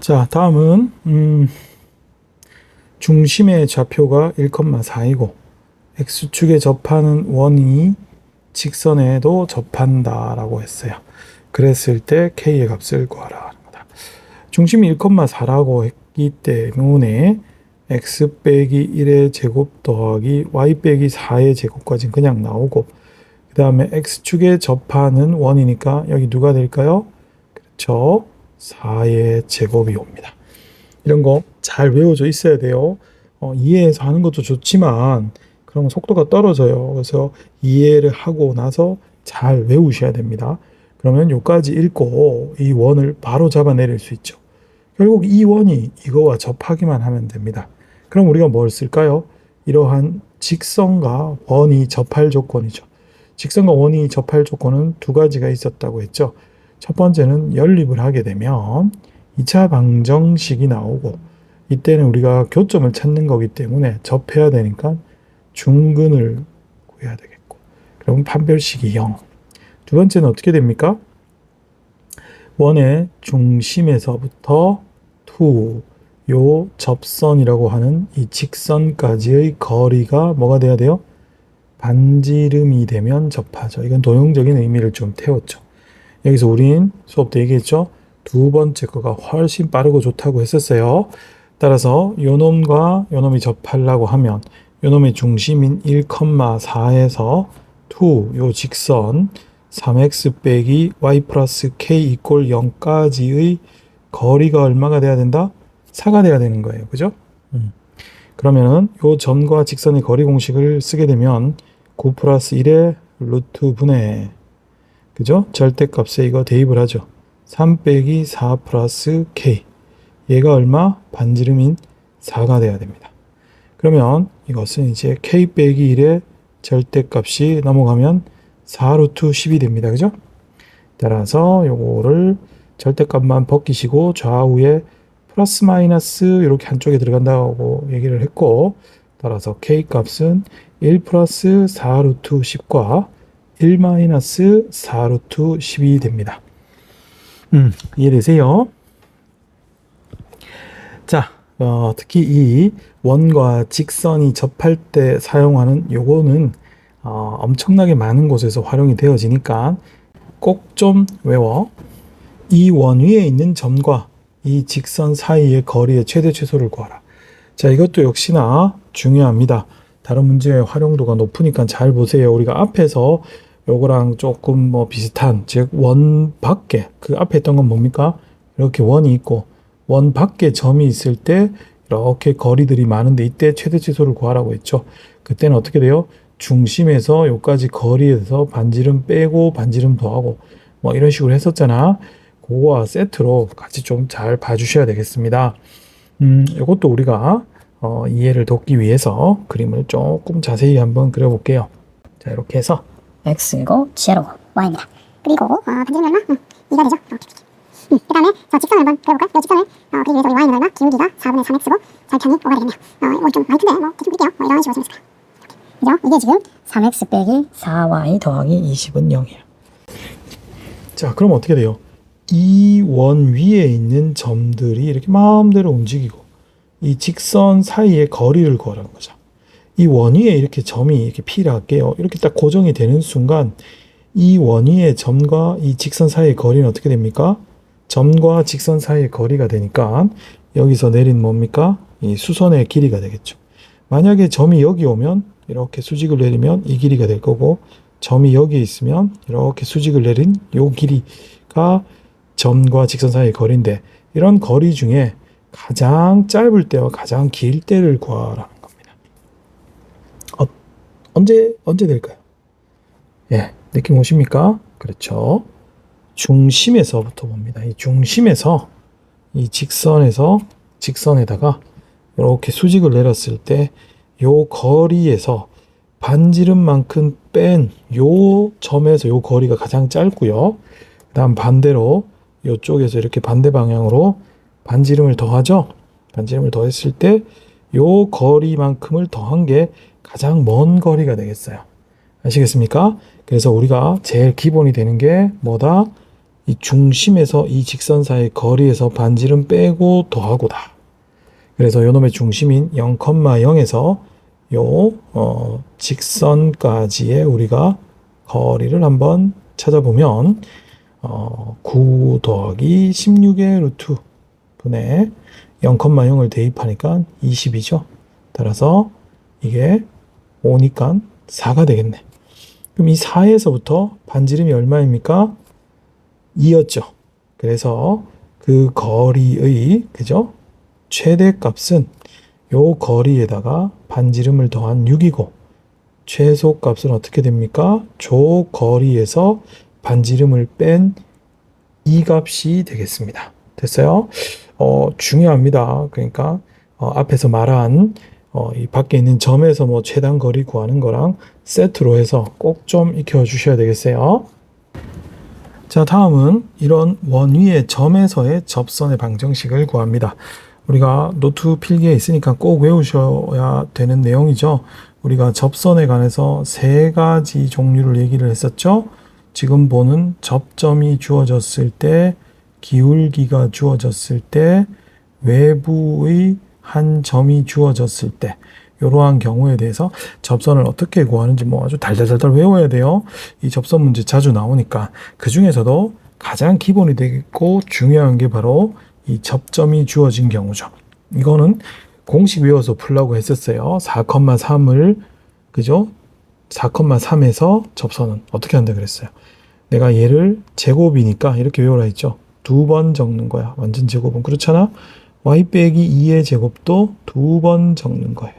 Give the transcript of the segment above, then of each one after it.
자, 다음은 음, 중심의 좌표가 1,4이고 x축에 접하는 원이 직선에도 접한다라고 했어요. 그랬을 때 k의 값을 구하라. 중심이 1,4라고 했기 때문에 x 빼기 1의 제곱 더하기 y 빼기 4의 제곱까지는 그냥 나오고 그 다음에 x축에 접하는 원이니까 여기 누가 될까요? 그렇죠. 4의 제곱이 옵니다. 이런 거 잘 외워져 있어야 돼요. 어, 이해해서 하는 것도 좋지만 그러면 속도가 떨어져요. 그래서 이해를 하고 나서 잘 외우셔야 됩니다. 그러면 요까지 읽고 이 원을 바로 잡아내릴 수 있죠. 결국 이 원이 이거와 접하기만 하면 됩니다. 그럼 우리가 뭘 쓸까요? 이러한 직선과 원이 접할 조건이죠. 직선과 원이 접할 조건은 두 가지가 있었다고 했죠. 첫 번째는 연립을 하게 되면 2차 방정식이 나오고 이때는 우리가 교점을 찾는 거기 때문에 접해야 되니까 중근을 구해야 되겠고 그러면 판별식이 0. 두 번째는 어떻게 됩니까? 원의 중심에서부터 투, 요 접선이라고 하는 이 직선까지의 거리가 뭐가 돼야 돼요? 반지름이 되면 접하죠. 이건 도형적인 의미를 좀 태웠죠. 여기서 우린 수업 때 얘기했죠. 두 번째 거가 훨씬 빠르고 좋다고 했었어요. 따라서 요 놈과 요 놈이 접하려고 하면 요 놈의 중심인 1,4에서 2, 요 직선 3x 빼기 y 플러스 k 이꼴 0까지의 거리가 얼마가 돼야 된다? 4가 돼야 되는 거예요. 그죠? 음. 그러면은 요 점과 직선의 거리 공식을 쓰게 되면 9 플러스 1의 루트 분의 그죠? 절대값에 이거 대입을 하죠. 3 빼기 4 플러스 k 얘가 얼마? 반지름인 4가 돼야 됩니다. 그러면 이것은 이제 k 빼기 1의 절대값이 넘어가면 4 루트 10이 됩니다. 그죠? 따라서 요거를 절대값만 벗기시고 좌우에 플러스 마이너스 이렇게 한쪽에 들어간다고 얘기를 했고 따라서 k 값은 1 플러스 4 루트 10과 1 마이너스 4 루트 10이 됩니다. 음, 이해되세요? 자, 어, 특히 이 원과 직선이 접할 때 사용하는 요거는 어, 엄청나게 많은 곳에서 활용이 되어지니까 꼭 좀 외워. 이 원 위에 있는 점과 이 직선 사이의 거리의 최대 최소를 구하라. 자, 이것도 역시나 중요합니다. 다른 문제의 활용도가 높으니까 잘 보세요. 우리가 앞에서 요거랑 조금 뭐 비슷한, 즉, 원 밖에, 그 앞에 했던 건 뭡니까? 이렇게 원이 있고, 원 밖에 점이 있을 때, 이렇게 거리들이 많은데, 이때 최대 최소를 구하라고 했죠. 그때는 어떻게 돼요? 중심에서 요까지 거리에서 반지름 빼고, 반지름 더하고, 뭐 이런 식으로 했었잖아. 그거와 세트로 같이 좀 잘 봐주셔야 되겠습니다. 음, 이것도 우리가 어, 이해를 돕기 위해서 그림을 조금 자세히 한번 그려볼게요. 자, 이렇게 해서 x이고 제로 y입니다. 그리고 어, 반지름이 얼마? 음, 2가 되죠. 이렇게. 음, 그 다음에 저 직선을 한번 그려볼까요? 이 직선을 어, 그리기 위해서 우리 y는 얼마? 기울기가 4분의 3x고 절편이 5가 되겠네요. 어, 이거 좀 많이 큰데 뭐 대충 그릴게요. 뭐 이런 식으로 쓰면 그죠? 이게 지금 3x 빼기 4y 더하기 20은 0이에요. 자, 그럼 어떻게 돼요? 이 원 위에 있는 점들이 이렇게 마음대로 움직이고 이 직선 사이의 거리를 구하라는 거죠. 이 원 위에 이렇게 점이 이렇게 P랄게요. 이렇게 딱 고정이 되는 순간 이 원 위의 점과 이 직선 사이의 거리는 어떻게 됩니까? 점과 직선 사이의 거리가 되니까 여기서 내린 뭡니까? 이 수선의 길이가 되겠죠. 만약에 점이 여기 오면 이렇게 수직을 내리면 이 길이가 될 거고 점이 여기 있으면 이렇게 수직을 내린 요 길이가 점과 직선 사이의 거리인데 이런 거리 중에 가장 짧을 때와 가장 길 때를. 어, 언제 언제 될까요? 예, 느낌 오십니까? 그렇죠. 중심에서부터 봅니다. 이 중심에서 이 직선에서 직선에다가 이렇게 수직을 내렸을 때 요 거리에서 반지름만큼 뺀 요 점에서 요 거리가 가장 짧고요. 그다음 반대로 이쪽에서 이렇게 반대 방향으로 반지름을 더하죠. 반지름을 더했을 때 요 거리만큼을 더한 게 가장 먼 거리가 되겠어요. 아시겠습니까? 그래서 우리가 제일 기본이 되는 게 뭐다? 이 중심에서 이 직선 사이의 거리에서 반지름 빼고 더하고다. 그래서 요놈의 중심인 0,0에서 요 어, 직선까지의 우리가 거리를 한번 찾아보면 어, 9 더하기 16의 루트 분의 0,0을 대입하니까 20이죠. 따라서 이게 5니까 4가 되겠네. 그럼 이 4에서부터 반지름이 얼마입니까? 2였죠. 그래서 그 거리의 그죠? 최대 값은 요 거리에다가 반지름을 더한 6이고 최소 값은 어떻게 됩니까? 조 거리에서 반지름을 뺀 이 값이 되겠습니다. 됐어요? 어, 중요합니다. 그러니까 어, 앞에서 말한 어, 이 밖에 있는 점에서 뭐 최단 거리 구하는 거랑 세트로 해서 꼭 좀 익혀 주셔야 되겠어요. 자, 다음은 이런 원 위의 점에서의 접선의 방정식을 구합니다. 우리가 노트 필기에 있으니까 꼭 외우셔야 되는 내용이죠. 우리가 접선에 관해서 세 가지 종류를 얘기를 했었죠. 지금 보는 접점이 주어졌을 때, 기울기가 주어졌을 때, 외부의 한 점이 주어졌을 때, 이러한 경우에 대해서 접선을 어떻게 구하는지 뭐 아주 달달달달 외워야 돼요. 이 접선 문제 자주 나오니까 그 중에서도 가장 기본이 되고 중요한 게 바로 이 접점이 주어진 경우죠. 이거는 공식 외워서 풀라고 했었어요. 4,3을 그죠? 4,3에서 접선은 어떻게 한다 그랬어요. 내가 얘를 제곱이니까 이렇게 외우라 했죠. 두 번 적는 거야. 완전 제곱은 그렇잖아. Y 빼기 2의 제곱도 두 번 적는 거예요.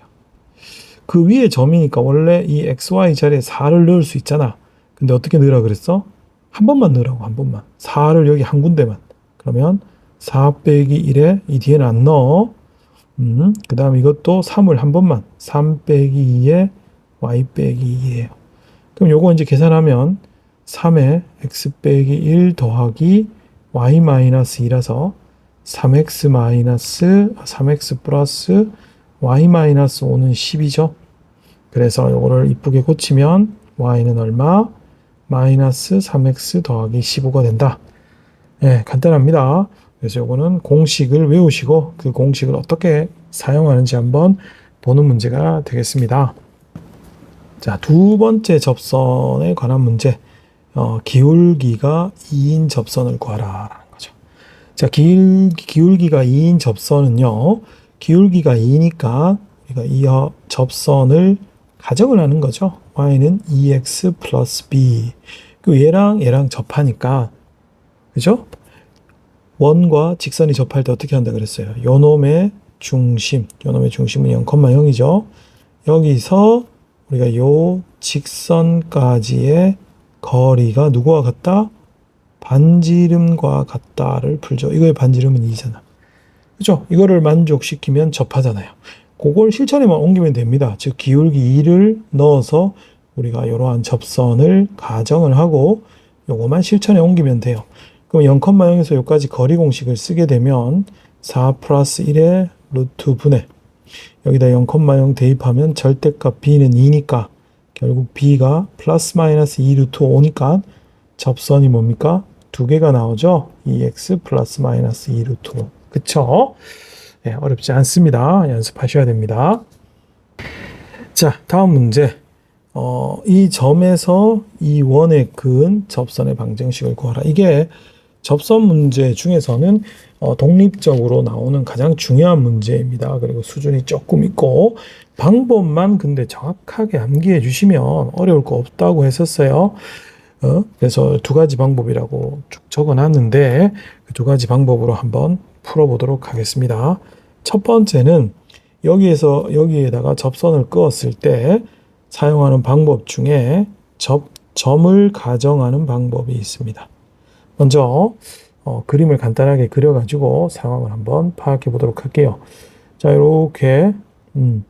그 위에 점이니까 원래 이 xy 자리에 4를 넣을 수 있잖아. 근데 어떻게 넣으라 그랬어? 한 번만 넣으라고 한 번만. 4를 여기 한 군데만. 그러면 4 빼기 1에 이 뒤에는 안 넣어. 음, 그 다음 이것도 3을 한 번만. 3 빼기 2에 y 빼기 2예요. 그럼 요거 이제 계산하면 3에 x 빼기 1 더하기 y 마이너스 2라서 3x 마이너스 3x 플러스 y 마이너스 5는 10이죠. 그래서 요거를 이쁘게 고치면 y는 얼마? 마이너스 3x 더하기 15가 된다. 예, 간단합니다. 그래서 요거는 공식을 외우시고 그 공식을 어떻게 사용하는지 한번 보는 문제가 되겠습니다. 자, 두 번째 접선에 관한 문제. 어, 기울기가 2인 접선을 거죠. 자, 기울, 기울기가 2인 접선은요. 기울기가 2니까 우리가 이 어, 접선을 가정을 하는 거죠. y는 2x 플러스 b. 그 얘랑 얘랑 접하니까 그죠? 원과 직선이 접할 때 어떻게 한다 그랬어요? 요놈의 중심, 요놈의 중심은 0,0이죠. 여기서 우리가 요 직선까지의 거리가 누구와 같다? 반지름과 같다를 풀죠. 이거의 반지름은 2잖아. 그죠? 이거를 만족시키면 접하잖아요. 그걸 실천에만 옮기면 됩니다. 즉 기울기 2를 넣어서 우리가 이러한 접선을 가정을 하고 요거만 실천에 옮기면 돼요. 그럼 0,0에서 여기까지 거리 공식을 쓰게 되면 4 플러스 1의 루트 분의 여기다 0,0 대입하면 절대값 b는 2니까 결국 b가 플러스 마이너스 2 루트 5니까 접선이 뭡니까? 두 개가 나오죠? 2x 플러스 마이너스 2 루트 5. 그쵸? 네, 어렵지 않습니다. 연습하셔야 됩니다. 자, 다음 문제. 어, 이 점에서 이 원의 근 접선의 방정식을 구하라. 이게 접선 문제 중에서는 어, 독립적으로 나오는 가장 중요한 문제입니다. 그리고 수준이 조금 있고 방법만 근데 정확하게 암기해 주시면 어려울 거 없다고 했었어요. 어? 그래서 두 가지 방법이라고 쭉 적어놨는데 그 두 가지 방법으로 한번 풀어보도록 하겠습니다. 첫 번째는 여기에서 여기에다가 접선을 그었을 때 사용하는 방법 중에 접 점을 가정하는 방법이 있습니다. 먼저 어, 그림을 간단하게 그려가지고 상황을 한번 파악해 보도록 할게요. 자, 이렇게 음,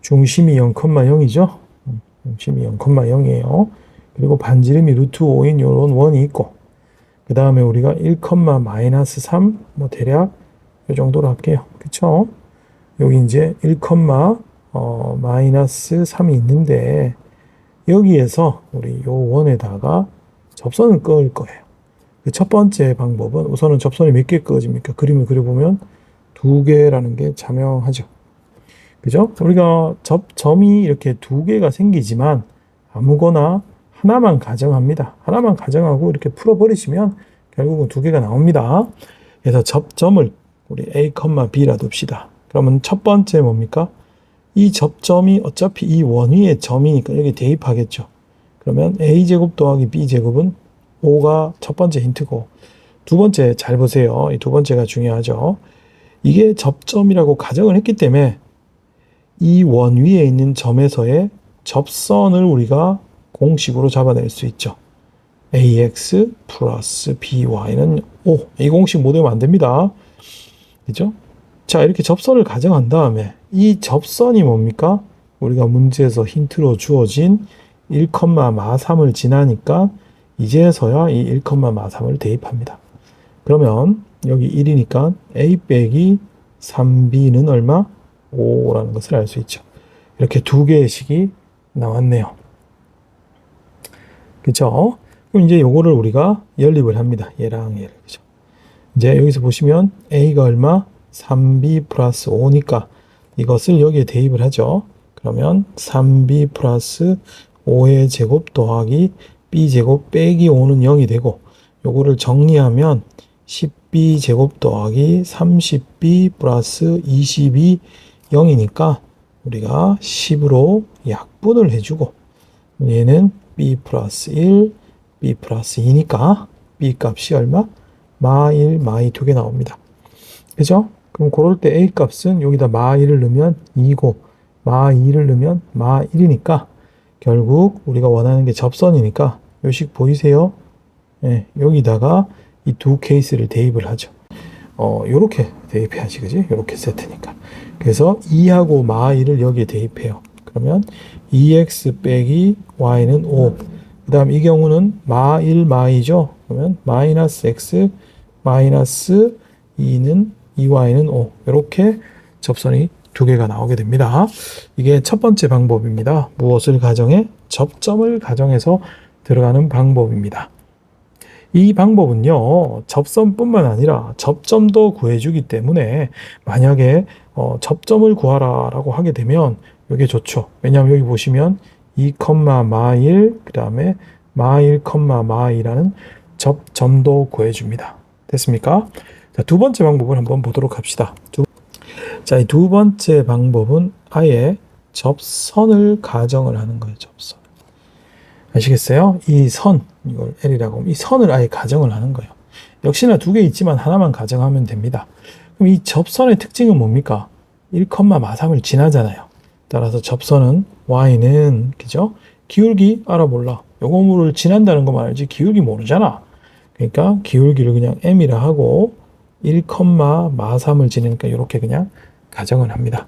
중심이 0,0이죠. 음, 중심이 0,0이에요. 그리고 반지름이 루트 5인 이런 원이 있고 그 다음에 우리가 1, 마이너스 3, 뭐 대략 이 정도로 할게요. 그쵸? 여기 이제 1, 어, 마이너스 3이 있는데 여기에서 우리 요 원에다가 접선을 그을 거예요. 그 첫 번째 방법은 우선은 접선이 몇 개 그어집니까? 그림을 그려보면 두 개라는 게 자명하죠. 그죠? 우리가 접 점이 이렇게 두 개가 생기지만 아무거나 하나만 가정합니다. 하나만 가정하고 이렇게 풀어버리시면 결국은 두 개가 나옵니다. 그래서 접점을 우리 A, B라 둡시다. 그러면 첫 번째 뭡니까? 이 접점이 어차피 이 원위의 점이니까 여기 대입하겠죠. 그러면 A제곱 더하기 B제곱은 5가 첫 번째 힌트고 두 번째 잘 보세요. 이 두 번째가 중요하죠. 이게 접점이라고 가정을 했기 때문에 이 원 위에 있는 점에서의 접선을 우리가 공식으로 잡아낼 수 있죠. ax 플러스 by는 5. 이 공식 못 외우면 안 됩니다. 그죠? 자, 이렇게 접선을 가정한 다음에 이 접선이 뭡니까? 우리가 문제에서 힌트로 주어진 1,3을 지나니까 이제서야 이 1,3을 대입합니다. 그러면 여기 1이니까 a 빼기 3b는 얼마? 5라는 것을 알 수 있죠. 이렇게 두 개의 식이 나왔네요. 그쵸? 그럼 이제 요거를 우리가 연립을 합니다. 얘랑 얘를. 그죠? 이제 여기서 보시면 a가 얼마? 3b 플러스 5니까 이것을 여기에 대입을 하죠. 그러면 3b 플러스 5의 제곱 더하기 b 제곱 빼기 5는 0이 되고 요거를 정리하면 10b 제곱 더하기 30b 플러스 20이 0이니까 우리가 10으로 약분을 해주고 얘는 b 플러스 1, b 플러스 2니까 b 값이 얼마? 마 1, 마 2 두 개 나옵니다. 그죠? 그럼 그럴 때 a 값은 여기다 마 1을 넣으면 2고 마 2를 넣으면 마 1이니까 결국 우리가 원하는 게 접선이니까 요식 보이세요? 예, 여기다가 이 두 케이스를 대입을 하죠. 어, 요렇게 대입해야지, 그지? 요렇게 세트니까. 그래서 2하고 마 2를 여기에 대입해요. 그러면 2x 빼기 y는 5. 그 다음 이 경우는 마 1, 마 2죠? 그러면 마이너스 x 마이너스 2는 2y는 5. 이렇게 접선이 두 개가 나오게 됩니다. 이게 첫 번째 방법입니다. 무엇을 가정해? 접점을 가정해서 들어가는 방법입니다. 이 방법은요, 접선뿐만 아니라 접점도 구해주기 때문에 만약에 어, 접점을 구하라 라고 하게 되면 이게 좋죠. 왜냐하면 여기 보시면 2, 마1, 그 다음에 마1, 마2라는 접 점도 구해줍니다. 됐습니까? 자, 두 번째 방법을 한번 보도록 합시다. 두, 자, 이 두 번째 방법은 아예 접선을 가정을 하는 거예요. 접선. 아시겠어요? 이 선, 이걸 L이라고 하면 이 선을 아예 가정을 하는 거예요. 역시나 두 개 있지만 하나만 가정하면 됩니다. 그럼 이 접선의 특징은 뭡니까? 1,마삼을 지나잖아요. 따라서 접선은 y는 그죠? 기울기 알아볼라. 요거물을 지난다는 것만 알지 기울기 모르잖아. 그러니까 기울기를 그냥 m이라 하고 1,마삼을 지니까 이렇게 그냥 가정을 합니다.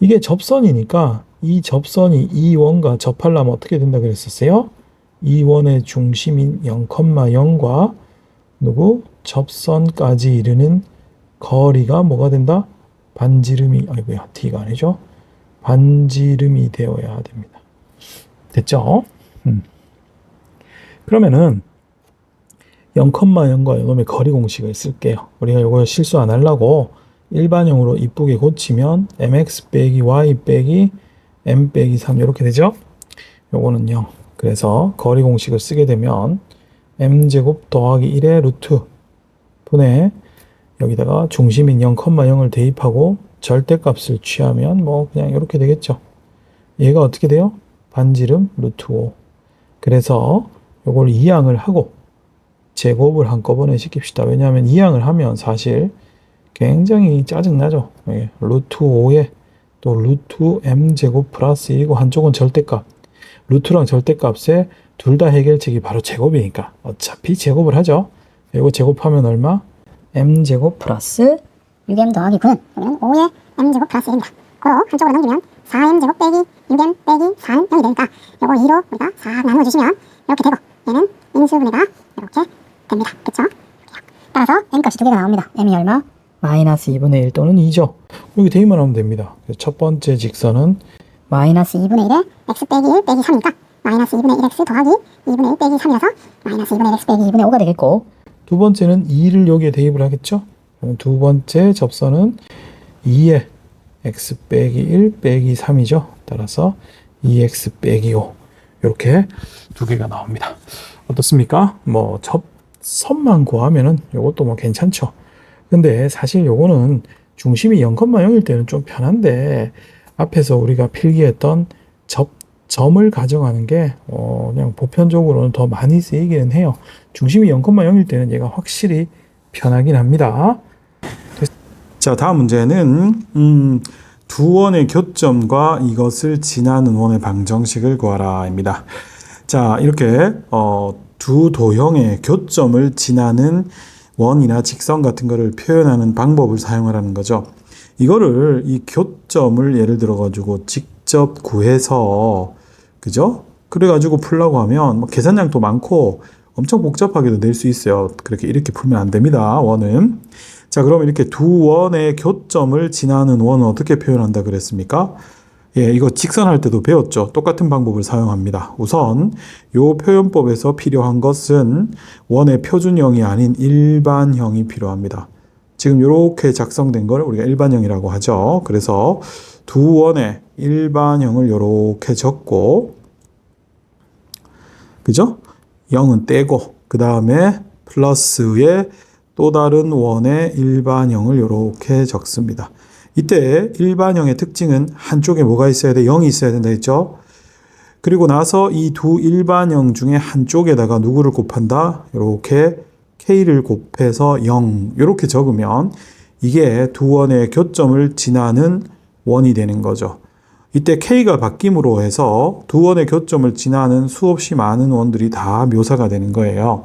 이게 접선이니까 이 접선이 이 원과 접하려면 어떻게 된다 그랬었어요? 이 원의 중심인 0,0과 누구 접선까지 이르는 거리가 뭐가 된다? 반지름이 아이고야 t가 아니죠? 반지름이 되어야 됩니다. 됐죠? 음. 그러면은 0,0과 요놈의 거리 공식을 쓸게요. 우리가 이거 실수 안 하려고 일반형으로 이쁘게 고치면 mx 빼기 y 빼기 m 빼기 3 이렇게 되죠? 요거는 0. 그래서 거리 공식을 쓰게 되면 m제곱 더하기 1의 루트 분의 여기다가 중심인 0,0을 대입하고 절대값을 취하면 뭐 그냥 이렇게 되겠죠. 얘가 어떻게 돼요? 반지름 루트 5. 그래서 요걸 이항을 하고 제곱을 한꺼번에 시킵시다. 왜냐하면 이항을 하면 사실 굉장히 짜증나죠. 예, 루트 5에 또 루트 m 제곱 플러스 1이고 한쪽은 절대값. 루트랑 절대값에 둘 다 해결책이 바로 제곱이니까 어차피 제곱을 하죠. 이거 제곱하면 얼마? m 제곱 플러스 6m 더하기 9는 그러면 5의 m제곱 플러스 1입니다. 고로 한쪽으로 넘기면 4m제곱 빼기 6m 빼기 4는 0이 되니까 요거 2로 우리가 싹 나눠주시면 이렇게 되고 얘는 인수분해가 이렇게 됩니다. 그쵸? 따라서 n값이 두 개가 나옵니다. m이 얼마? 마이너스 2분의 1 또는 2죠. 여기 대입만 하면 됩니다. 첫 번째 직선은 마이너스 2분의 1에 x 빼기 1 빼기 3이니까 마이너스 2분의 1x 더하기 2분의 1 빼기 3이라서 마이너스 2분의 1x 빼기 2분의 2분의 5가 되겠고 두 번째는 2를 여기에 대입을 하겠죠? 두 번째 접선은 2에 x 빼기 1 빼기 3이죠. 따라서 2x 빼기 5 이렇게 두 개가 나옵니다. 어떻습니까? 뭐 접선만 구하면은 이것도 뭐 괜찮죠. 근데 사실 요거는 중심이 0,0일 때는 좀 편한데 앞에서 우리가 필기했던 접 점을 가정하는 게 어, 그냥 보편적으로는 더 많이 쓰이기는 해요. 중심이 0,0일 때는 얘가 확실히 편하긴 합니다. 자, 다음 문제는 음, 두 원의 교점과 이것을 지나는 원의 방정식을 구하라입니다. 자, 이렇게 어, 두 도형의 교점을 지나는 원이나 직선 같은 거를 표현하는 방법을 사용하라는 거죠. 이거를 이 교점을 예를 들어 가지고 직접 구해서 그죠? 그래 가지고 풀라고 하면 뭐 계산량도 많고 엄청 복잡하게도 낼 수 있어요. 그렇게 이렇게 풀면 안 됩니다. 원은. 자, 그럼 이렇게 두 원의 교점을 지나는 원은 어떻게 표현한다 그랬습니까? 예, 이거 직선할 때도 배웠죠. 똑같은 방법을 사용합니다. 우선 요 표현법에서 필요한 것은 원의 표준형이 아닌 일반형이 필요합니다. 지금 이렇게 작성된 걸 우리가 일반형이라고 하죠. 그래서 두 원의 일반형을 이렇게 적고 그죠? 0은 떼고 그 다음에 플러스에 또 다른 원의 일반형을 이렇게 적습니다. 이때 일반형의 특징은 한쪽에 뭐가 있어야 돼? 0이 있어야 된다 했죠? 그리고 나서 이 두 일반형 중에 한쪽에다가 누구를 곱한다? 이렇게 k를 곱해서 0 이렇게 적으면 이게 두 원의 교점을 지나는 원이 되는 거죠. 이때 k가 바뀜으로 해서 두 원의 교점을 지나는 수없이 많은 원들이 다 묘사가 되는 거예요.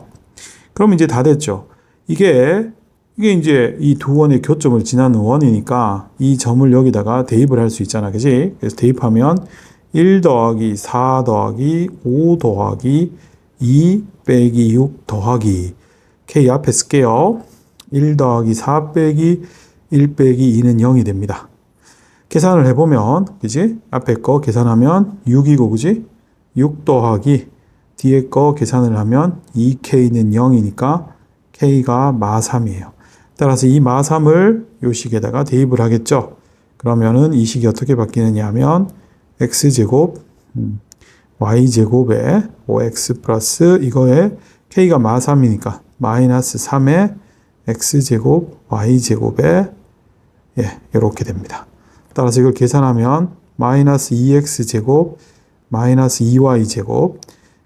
그럼 이제 다 됐죠. 이게 이게 이제 이 두 원의 교점을 지나는 원이니까 이 점을 여기다가 대입을 할 수 있잖아. 그지? 그래서 대입하면 1 더하기 4 더하기 5 더하기 2 빼기 6 더하기 K 앞에 쓸게요. 1 더하기 4 빼기 1 빼기 2는 0이 됩니다. 계산을 해보면, 그지? 앞에 거 계산하면 6이고, 그지? 6 더하기 뒤에 거 계산을 하면 2K는 0이니까 K가 마3이에요. 따라서 이 마3을 요 식에다가 대입을 하겠죠. 그러면은 이 식이 어떻게 바뀌느냐 하면 x제곱 음, y제곱에 5x 플러스 이거에 k가 마3이니까 마이너스 3의 x제곱 y제곱에 예, 이렇게 됩니다. 따라서 이걸 계산하면 마이너스 2x제곱 마이너스 2y제곱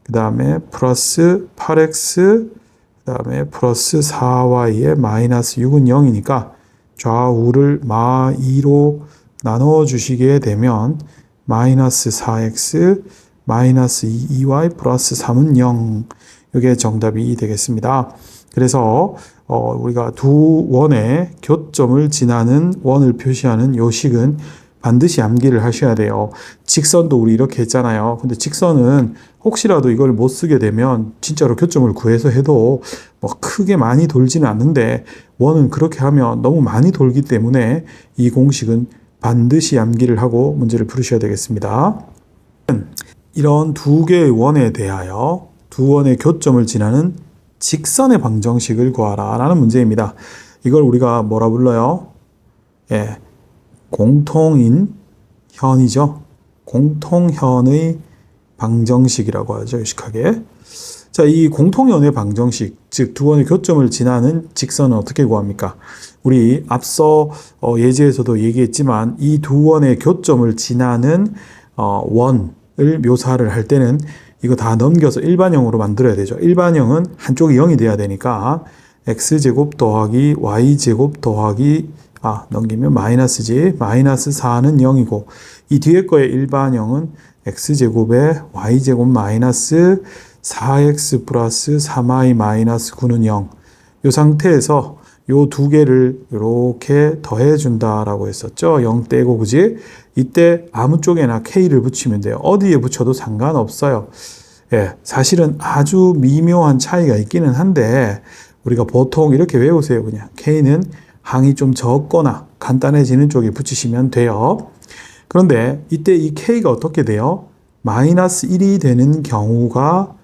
그 다음에 플러스 8x 그 다음에 플러스 4y에 마이너스 6은 0이니까 좌우를 마 2로 나눠 주시게 되면 마이너스 4x 마이너스 2y 플러스 3은 0 이게 정답이 되겠습니다. 그래서 어, 우리가 두 원의 교점을 지나는 원을 표시하는 요식은 반드시 암기를 하셔야 돼요. 직선도 우리 이렇게 했잖아요. 근데 직선은 혹시라도 이걸 못 쓰게 되면 진짜로 교점을 구해서 해도 뭐 크게 많이 돌지는 않는데 원은 그렇게 하면 너무 많이 돌기 때문에 이 공식은 반드시 암기를 하고 문제를 풀으셔야 되겠습니다. 이런 두 개의 원에 대하여 두 원의 교점을 지나는 직선의 방정식을 구하라 라는 문제입니다. 이걸 우리가 뭐라 불러요? 예. 공통인 현이죠. 공통현의 방정식이라고 하죠. 유식하게. 자, 이 공통현의 방정식, 즉 두 원의 교점을 지나는 직선은 어떻게 구합니까? 우리 앞서 어, 예제에서도 얘기했지만 이 두 원의 교점을 지나는 어, 원을 묘사를 할 때는 이거 다 넘겨서 일반형으로 만들어야 되죠. 일반형은 한쪽이 0이 돼야 되니까 x제곱 더하기 y제곱 더하기 아, 넘기면 마이너스지. 마이너스 4는 0이고, 이 뒤에 거의 일반형은 x제곱에 y제곱 마이너스 4x 플러스 3y 마이너스 9는 0. 이 상태에서 요 두 개를 이렇게 더해 준다라고 했었죠. 0 떼고 그지? 이때 아무 쪽에나 k를 붙이면 돼요. 어디에 붙여도 상관없어요. 예, 사실은 아주 미묘한 차이가 있기는 한데 우리가 보통 이렇게 외우세요. 그냥 k는 항이 좀 적거나 간단해지는 쪽에 붙이시면 돼요. 그런데 이때 이 k가 어떻게 돼요? 마이너스 1이 되는 경우가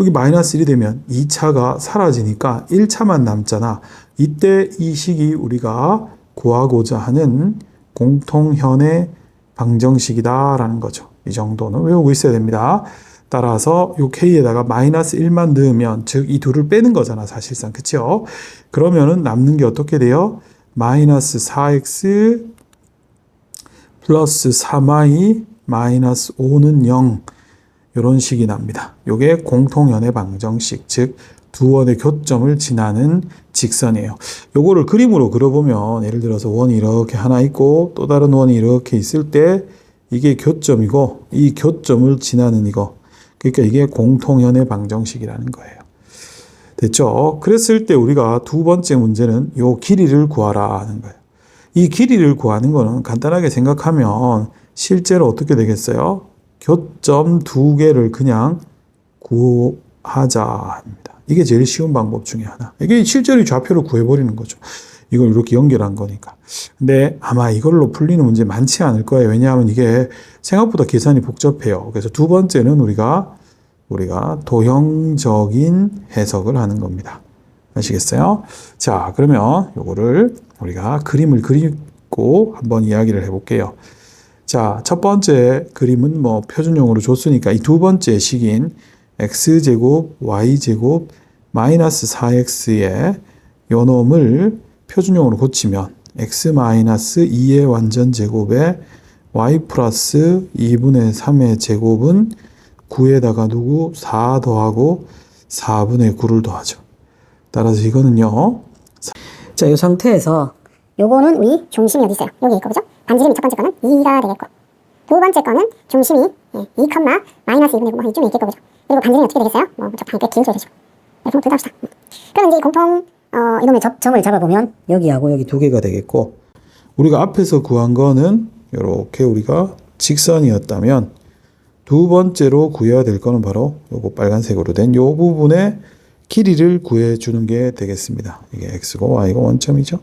여기 마이너스 1이 되면 2차가 사라지니까 1차만 남잖아. 이때 이 식이 우리가 구하고자 하는 공통현의 방정식이다라는 거죠. 이 정도는 외우고 있어야 됩니다. 따라서 요 k에다가 마이너스 1만 넣으면 즉 이 둘을 빼는 거잖아 사실상 그쵸? 그러면은 남는 게 어떻게 돼요? 마이너스 4x 플러스 3y 마이너스 5는 0 이런 식이 납니다. 요게 공통연의 방정식 즉 두 원의 교점을 지나는 직선이에요. 요거를 그림으로 그려보면 예를 들어서 원이 이렇게 하나 있고 또 다른 원이 이렇게 있을 때 이게 교점이고 이 교점을 지나는 이거 그러니까 이게 공통연의 방정식이라는 거예요. 됐죠? 그랬을 때 우리가 두 번째 문제는 요 길이를 구하라 하는 거예요. 이 길이를 구하는 거는 간단하게 생각하면 실제로 어떻게 되겠어요? 교점 두 개를 그냥 구하자 합니다. 이게 제일 쉬운 방법 중에 하나. 이게 실제로 이 좌표를 구해버리는 거죠. 이걸 이렇게 연결한 거니까. 근데 아마 이걸로 풀리는 문제 많지 않을 거예요. 왜냐하면 이게 생각보다 계산이 복잡해요. 그래서 두 번째는 우리가 우리가 도형적인 해석을 하는 겁니다. 아시겠어요? 자, 그러면 요거를 우리가 그림을 그리고 한번 이야기를 해볼게요. 자, 첫 번째 그림은 뭐 표준용으로 줬으니까 이 두 번째 식인 x제곱, y제곱, 마이너스 4x의 요 놈을 표준용으로 고치면 x 마이너스 2의 완전 제곱에 y 플러스 2분의 3의 제곱은 9에다가 누구 4 더하고 4분의 9를 더하죠. 따라서 이거는요. 자, 이 상태에서 요거는 우리 중심이 어디 있어요? 여기 있고 그죠? 반지름이 첫 번째 거는 2가 되겠고 두 번째 거는 중심이 예, 2, 마이너스 2분의 9 뭐, 이쯤에 있겠고 그죠? 그리고 반지름이 어떻게 되겠어요? 뭐꽤 길게 되죠. 이렇게 한번 합시다. 그럼 이제 이 공통 어, 이놈의 접 점을 잡아보면 여기하고 여기 두 개가 되겠고 우리가 앞에서 구한 거는 이렇게 우리가 직선이었다면 두 번째로 구해야 될 거는 바로 요거 빨간색으로 된 요 부분의 길이를 구해 주는 게 되겠습니다. 이게 x고 y고 원점이죠.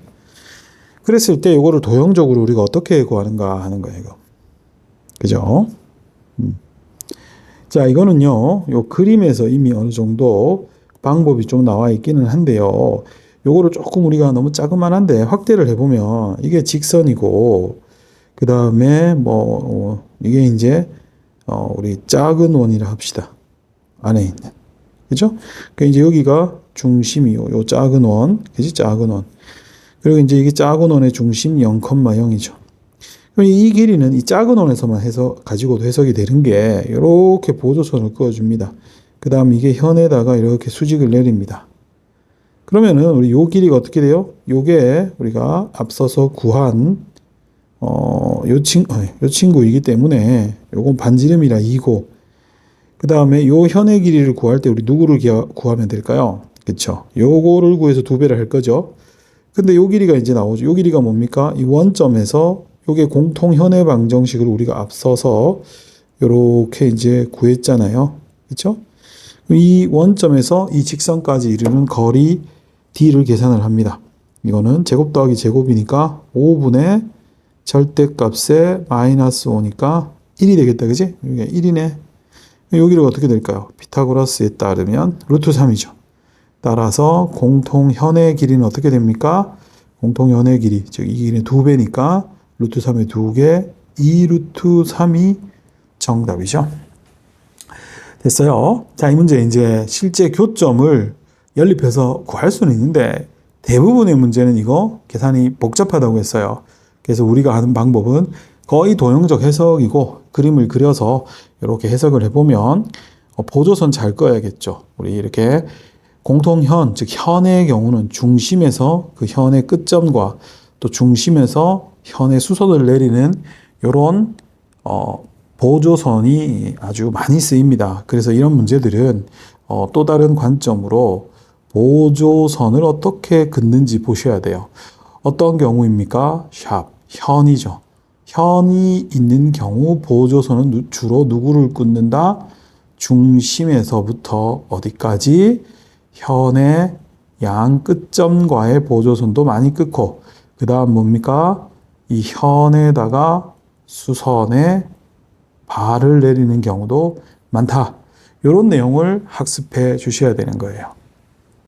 그랬을 때 요거를 도형적으로 우리가 어떻게 구하는가 하는 거예요, 이거. 그죠? 음. 자, 이거는요. 요 그림에서 이미 어느 정도 방법이 좀 나와 있기는 한데요. 요거를 조금 우리가 너무 자그만한데 확대를 해보면 이게 직선이고 그 다음에 뭐 어, 이게 이제 어, 우리 작은 원이라 합시다. 안에 있는. 그죠? 그 이제 여기가 중심이요. 요 작은 원. 그지? 작은 원. 그리고 이제 이게 작은 원의 중심 0,0이죠. 그럼 이 길이는 이 작은 원에서만 해서 가지고도 해석이 되는 게 이렇게 보조선을 그어줍니다. 그 다음 이게 현에다가 이렇게 수직을 내립니다. 그러면은 우리 요 길이가 어떻게 돼요? 요게 우리가 앞서서 구한 어, 요 친, 어, 요 친구이기 때문에 요건 반지름이라 2고 그 다음에 요 현의 길이를 구할 때 우리 누구를 구하면 될까요? 그쵸? 요거를 구해서 두 배를 할 거죠. 근데 요 길이가 이제 나오죠. 요 길이가 뭡니까? 이 원점에서 요게 공통 현의 방정식을 우리가 앞서서 요렇게 이제 구했잖아요. 그쵸? 이 원점에서 이 직선까지 이르는 거리 d를 계산을 합니다. 이거는 제곱 더하기 제곱이니까 5분의 절대값에 마이너스 5니까 1이 되겠다. 그지? 이게 1이네. 여기를 어떻게 될까요? 피타고라스에 따르면 루트 3이죠. 따라서 공통현의 길이는 어떻게 됩니까? 공통현의 길이, 즉 이 길이는 2배니까 루트 3의 2개, 2루트 3이 정답이죠. 됐어요. 자, 이 문제 이제 실제 교점을 연립해서 구할 수는 있는데 대부분의 문제는 이거 계산이 복잡하다고 했어요. 그래서 우리가 하는 방법은 거의 도형적 해석이고 그림을 그려서 이렇게 해석을 해보면 어, 보조선 잘 꺼야겠죠. 우리 이렇게 공통현, 즉 현의 경우는 중심에서 그 현의 끝점과 또 중심에서 현의 수선을 내리는 이런 어, 보조선이 아주 많이 쓰입니다. 그래서 이런 문제들은 어, 또 다른 관점으로 보조선을 어떻게 긋는지 보셔야 돼요. 어떤 경우입니까? 샵, 현이죠. 현이 있는 경우 보조선은 누- 주로 누구를 긋는다? 중심에서부터 어디까지? 현의 양 끝점과의 보조선도 많이 긋고, 그 다음 뭡니까? 이 현에다가 수선에 발을 내리는 경우도 많다. 이런 내용을 학습해 주셔야 되는 거예요.